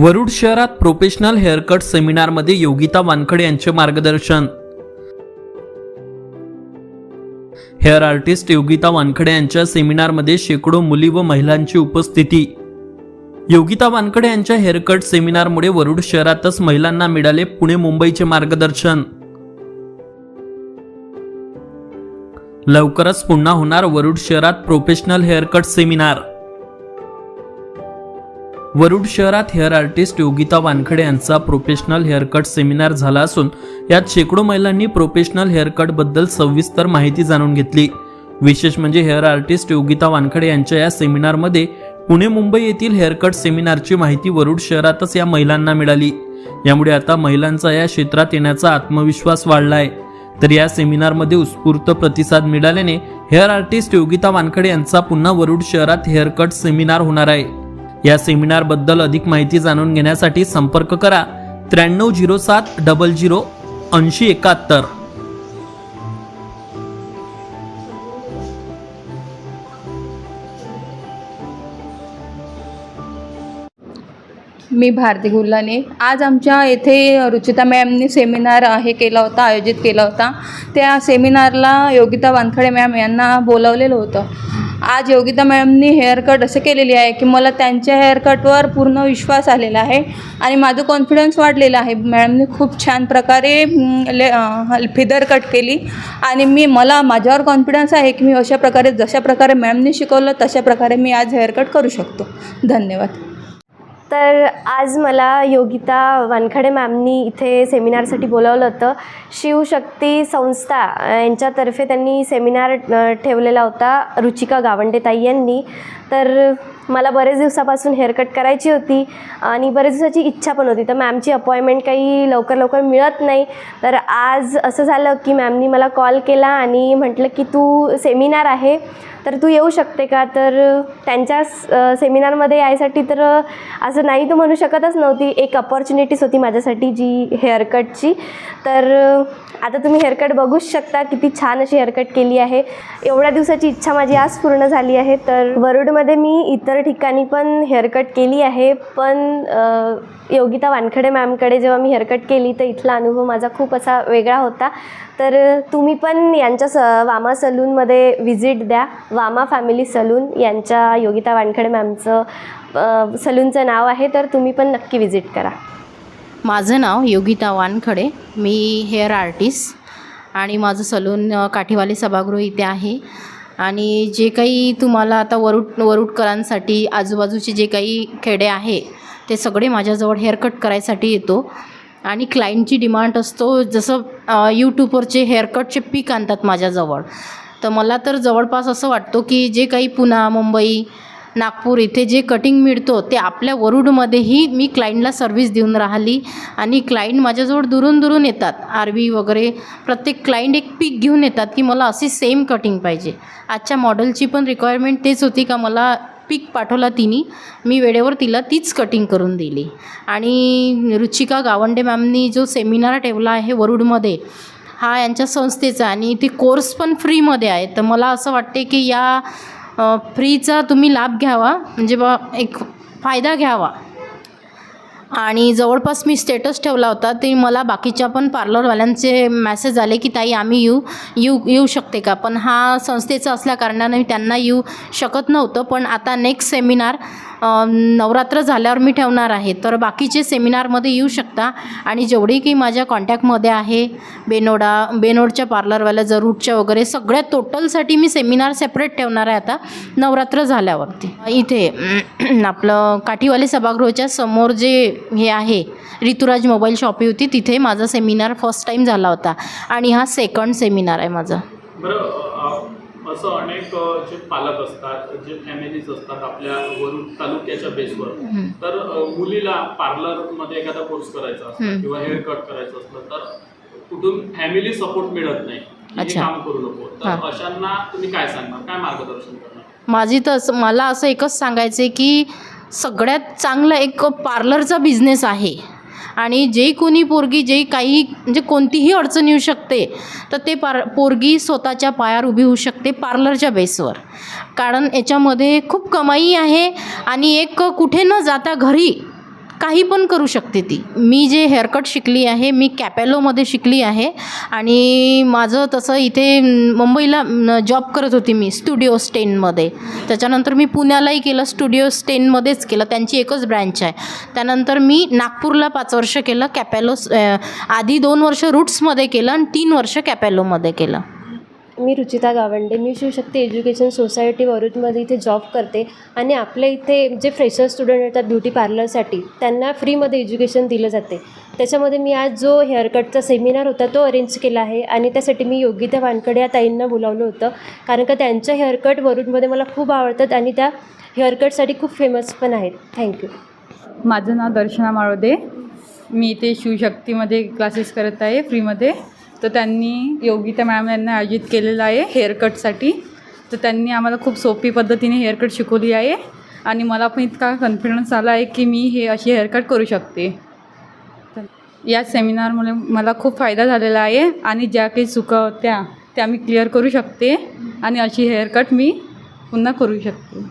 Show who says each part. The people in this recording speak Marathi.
Speaker 1: वरुड शहरात प्रोफेशनल हेअरकट सेमिनारमध्ये योगिता वानखडे यांचे मार्गदर्शन. हेअर आर्टिस्ट योगिता वानखडे यांच्या सेमिनारमध्ये शेकडो मुली व महिलांची उपस्थिती. योगिता वानखडे यांच्या हेअरकट सेमिनारमुळे वरुड शहरातच महिलांना मिळाले पुणे मुंबईचे मार्गदर्शन. लवकरच पुन्हा होणार वरुड शहरात प्रोफेशनल हेअरकट सेमिनार. वरुड शहरात हेअर आर्टिस्ट योगिता वानखडे यांचा प्रोफेशनल हेअरकट सेमिनार झाला असून यात शेकडो महिलांनी प्रोफेशनल हेअरकटबद्दल सविस्तर माहिती जाणून घेतली. विशेष म्हणजे हेअर आर्टिस्ट योगिता वानखडे यांच्या या सेमिनारमध्ये पुणे मुंबई येथील हेअरकट सेमिनारची माहिती वरुड शहरातच या महिलांना मिळाली. यामुळे आता महिलांचा या क्षेत्रात येण्याचा आत्मविश्वास वाढलाय. तर या सेमिनारमध्ये उत्स्फूर्त प्रतिसाद मिळाल्याने हेअर आर्टिस्ट योगिता वानखडे यांचा पुन्हा वरुड शहरात हेअरकट सेमिनार होणार आहे. या सेमिनारबद्दल अधिक माहिती जाणून घेण्यासाठी संपर्क करा. त्र्याण्णव झिरो सात डबल झिरो ऐंशी एकाहत्तर.
Speaker 2: मी भारती गुल्लाने आज आमच्या येथे रुचिता मॅमनी सेमिनार हे केला होता आयोजित केला होता. त्या सेमिनारला योगिता वानखडे मॅम यांना बोलावलेलं होतं. आज योगिता मॅमनी हेअरकट असं केलेली आहे की मला त्यांच्या हेअरकटवर पूर्ण विश्वास आलेला आहे आणि माझं कॉन्फिडन्स वाढलेलं आहे. मॅडमने खूप छान प्रकारे ले फिदर कट केली आणि मी मला माझ्यावर कॉन्फिडन्स आहे की मी अशा प्रकारे जशा प्रकारे मॅमनी शिकवलं तशा प्रकारे मी आज हेअरकट करू शकतो. धन्यवाद.
Speaker 3: तर आज मला योगिता वानखडे मॅमनी इथे सेमिनारसाठी बोलावलं होतं. शिवशक्ती संस्था यांच्यातर्फे त्यांनी सेमिनार ठेवलेला होता रुचिका गावंडे ताई यांनी. तर मला बरेच दिवसापासून हेअरकट करायची होती आणि बरेच दिवसाची इच्छा पण होती. तर मॅमची अपॉइंटमेंट काही लवकर लवकर मिळत नाही. तर आज असं झालं की मॅमनी मला कॉल केला आणि म्हटलं की तू सेमिनार आहे तर तू येऊ शकते का? तर त्यांच्या सेमिनारमध्ये यायसाठी तर असं नाही तर म्हणू शकतच नव्हती. एक अपॉर्च्युनिटीज होती माझ्यासाठी जी हेअरकटची तर आता तुम्ही हेअरकट बघूच शकता किती छान अशी हेअरकट केली आहे. एवढ्या दिवसाची इच्छा माझी आज पूर्ण झाली आहे. तर वरुडमध्ये मी इतर ठिकाणी पण हेअरकट केली आहे. पण योगिता वानखडे मॅमकडे जेव्हा मी हेअरकट केली तर इथला अनुभव माझा खूप असा वेगळा होता. तर तुम्ही पण यांच्या स वामा सलूनमध्ये व्हिजिट द्या. वामा फॅमिली सलून यांच्या योगिता वानखडे मॅमचं सलूनचं नाव आहे. तर तुम्ही पण नक्की व्हिजिट करा.
Speaker 4: माझं नाव योगिता वानखडे. मी हेअर आर्टिस्ट आणि माझं सलून काठीवाले काठीवाली सभागृह इथे आहे. आणि जे काही तुम्हाला आता वरुट वरुटकरांसाठी आजूबाजूचे जे काही खेडे आहे ते सगळे माझ्याजवळ हेअरकट करायसाठी येतो. आणि क्लायंटची डिमांड असतो जसं यूट्यूबवरचे हेअरकटचे पीक आणतात माझ्याजवळ. तर मला तर जवळपास असं वाटतो की जे काही पुणा मुंबई नागपूर इथे जे कटिंग मिळतो ते आपल्या वरुडमध्येही मी क्लाइंटला सर्व्हिस देऊन राहिली. आणि क्लाइंट माझ्याजवळ दुरून दुरून येतात. आरवी वगैरे प्रत्येक क्लाइंट एक पीक घेऊन येतात की मला अशी सेम कटिंग पाहिजे. आजच्या मॉडेलची पण रिक्वायरमेंट तेच होती का मला पीक पाठवला तिने. मी वेळेवर तिला तीच कटिंग करून दिली. आणि रुचिका गावंडे मॅमनी जो सेमिनार ठेवला आहे वरुडमध्ये हा यांच्या संस्थेचा आणि ती कोर्स पण फ्रीमध्ये आहे. तर मला असं वाटते की या फ्रीचा तुम्ही लाभ घ्यावा. म्हणजे बा एक फायदा घ्यावा. आणि जवळपास मी स्टेटस ठेवला होता ते मला बाकीच्या पण पार्लरवाल्यांचे मॅसेज आले की ताई आम्ही येऊ येऊ येऊ शकते का? पण हा संस्थेचा असल्याकारणाने मी त्यांना येऊ शकत नव्हतं पण आता नेक्स्ट सेमिनार नवरात्र झाल्यावर मी ठेवणार आहे. तर बाकीचे सेमिनारमध्ये येऊ शकता आणि जेवढी की माझ्या कॉन्टॅक्टमध्ये आहे बेनोडा बेनोडच्या पार्लरवाल्या जरूरच्या वगैरे सगळ्या टोटलसाठी मी सेमिनार सेपरेट ठेवणार आहे आता नवरात्र झाल्यावरती. इथे आपलं काठीवाले सभागृहाच्या समोर जे हे आहे. ऋतुराज मोबाईल शॉपी होती. तिथे माझा सेमिनार फर्स्ट टाईम झाला होता. आणि हा सेकंड सेमिनार आहे माझा.
Speaker 5: बरं असं अनेक जे पालक असतात जे फॅमिलीज असतात आपल्या वरून तालुक्याच्या बेसवर तर मुलीला पार्लरमध्ये एखादा कोर्स करायचा
Speaker 4: हम्म.
Speaker 5: किंवा हेअर कट करायचं असलं तर कुठून फॅमिली सपोर्ट मिळत नाही.
Speaker 4: अच्छा.
Speaker 5: काम करू नको. तर. अशांना तुम्ही काय सांगणार? काय मार्गदर्शन करणार?
Speaker 4: माझी तर मला असं एकच सांगायचं की सगळ्यात चांगलं एक पार्लरचा बिझनेस आहे. आणि जे कोणी पोरगी जे काही म्हणजे कोणतीही अडचण येऊ शकते तर ते पार पोरगी स्वतःच्या पायावर उभी होऊ शकते पार्लरच्या बेसवर. कारण याच्यामध्ये खूप कमाई आहे आणि एक कुठे न जाता घरी काही पण करू शकते ती. मी जे हेअरकट शिकली आहे मी कॅपॅलोमध्ये शिकली आहे आणि माझं तसं इथे मुंबईला जॉब करत होती मी स्टुडिओ स्टेनमध्ये त्याच्यानंतर मी पुण्यालाही केलं स्टुडिओ स्टेनमध्येच केलं. त्यांची एकच ब्रँच आहे. त्यानंतर मी नागपूरला पाच वर्ष केलं कॅपॅलो आधी दोन वर्ष रूट्समध्ये केलं आणि तीन वर्ष कॅपॅलोमध्ये केलं.
Speaker 6: मी रुचिता गावंडे मी शिवशक्ती एज्युकेशन सोसायटी वरुडमध्ये इथे जॉब करते आणि आपल्या इथे जे फ्रेशर स्टुडंट येतात ब्युटी पार्लरसाठी त्यांना फ्रीमध्ये एज्युकेशन दिलं जाते. त्याच्यामध्ये मी आज जो हेअरकटचा सेमिनार होता तो अरेंज केला आहे आणि त्यासाठी मी योगिता वानकडे या ताईंना बोलावलं होतं. कारण का त्यांच्या हेअरकट वरुडमध्ये मला खूप आवडतात आणि त्या हेअरकटसाठी खूप फेमस पण आहेत. थँक्यू
Speaker 7: माझं नाव दर्शना माळोदे मी इथे शिवशक्तीमध्ये क्लासेस करत आहे फ्रीमध्ये. तर त्यांनी योगिता मॅम यांना आयोजित केलेलं आहे हेअरकटसाठी. तर त्यांनी आम्हाला खूप सोपी पद्धतीने हेअरकट शिकवली आहे. आणि मला पण इतका कॉन्फिडन्स आला आहे की मी हे अशी हेअरकट करू शकते. तर या सेमिनारमुळे मला खूप फायदा झालेला आहे आणि ज्या काही चुका होत्या त्या मी क्लिअर करू शकते आणि अशी हेअरकट मी पुन्हा करू शकते.